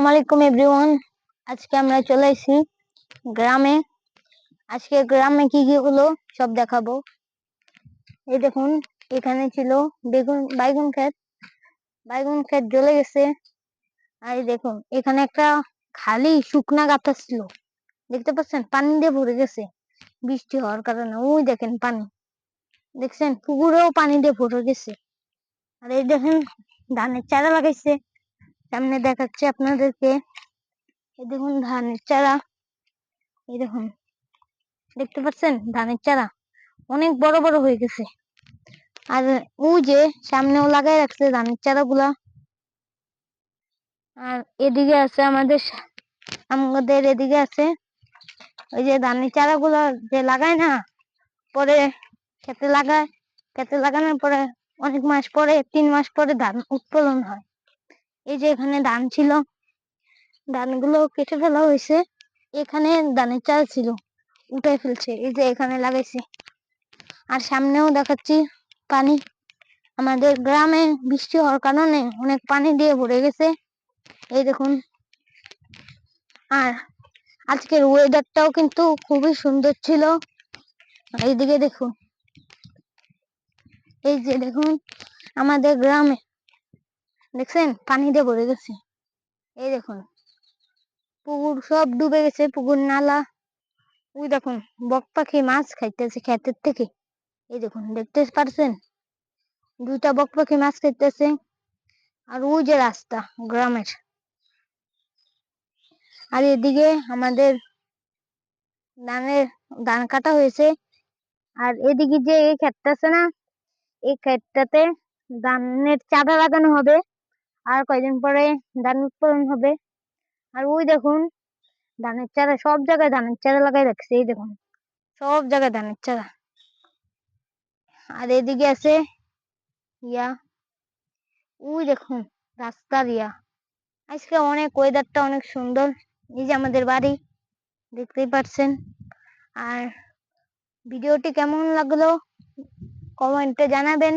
আসসালামু আলাইকুম এভরিওয়ান আজকে আমরা চলে এসেছি গ্রামে। আজকে গ্রামে কি কি হলো সব দেখাবো। এই দেখুন, এখানে ছিল বেগুন, বাইগুন ক্ষেত। বাইগুন ক্ষেত জ্বলে গেছে। আর দেখুন, এখানে একটা খালি শুকনা গাথা ছিল। দেখতে পাচ্ছেন? পানি দিয়ে ভরে গেছে। বৃষ্টি হওয়ার কারণে। ওই দেখেন পানি। দেখছেন? পুকুরেও পানি দিয়ে ভরে গেছে। আর এই দেখেন, ধানের চারা লাগাইছে। সামনে দেখাচ্ছে আপনাদেরকে। এই দেখুন, ধানের চারা। এই দেখুন, দেখতে পাচ্ছেন? ধানের চারা অনেক বড় বড় হয়ে গেছে। আর ও যে সামনেও লাগাই রাখছে ধানের চারা গুলা আর এদিকে আছে আমাদের আমাদের এদিকে আছে ওই যে ধানের চারা গুলা যে লাগায় না, পরে খেতে লাগায়। খেতে লাগানোর পরে অনেক মাস পরে, তিন মাস পরে ধান উৎপাদন হয়। এই যে এখানে ধান ছিল, ধানগুলো কেটে ফেলা হয়েছে। এখানে ধানের চাল ছিল উঠে ফেলছে, এই যে এখানে লাগাইছে। আর সামনেও দেখাচ্ছি পানি। আমাদের গ্রামে বৃষ্টি হওয়ার কারণে অনেক পানি দিয়ে ভরে গেছে। এই দেখুন। আর আজকের ওয়েদারটাও কিন্তু খুবই সুন্দর ছিল। এইদিকে দেখুন। এই যে দেখুন, আমাদের গ্রামে দেখছেন? পানি দিয়ে ভরে গেছে। এই দেখুন, পুকুর সব ডুবে গেছে, পুকুর নালা। ওই দেখুন, বক পাখি মাছ খাইতেছে ক্ষেতের থেকে। এই দেখুন, দেখতে পারছেন? দুইটা বক পাখি মাছ খাইতেছে। আর ওই যে রাস্তা, গ্রামের। আর এদিকে আমাদের ধানের ধান কাটা হয়েছে। আর এদিকে যে এই ক্ষেতটা আছে না, এই ক্ষেতটাতে ধানের চাঁদা লাগানো হবে। আর কয়দিন পরে ধান উৎপাদন হবে। আর ওই দেখুন, ধানের চারা, সব জায়গায় ধানের চারা লাগাই রাখছে, এই দেখুন। সব জায়গায় ধানের চারা। আর এদিকে আছে ইয়া, ওই দেখুন, রাস্তার ইয়া। আজকে অনেক ওয়েদারটা অনেক সুন্দর, এই যে আমাদের বাড়ি, দেখতেই পাচ্ছেন আর ভিডিওটি কেমন লাগল, কমেন্টে জানাবেন।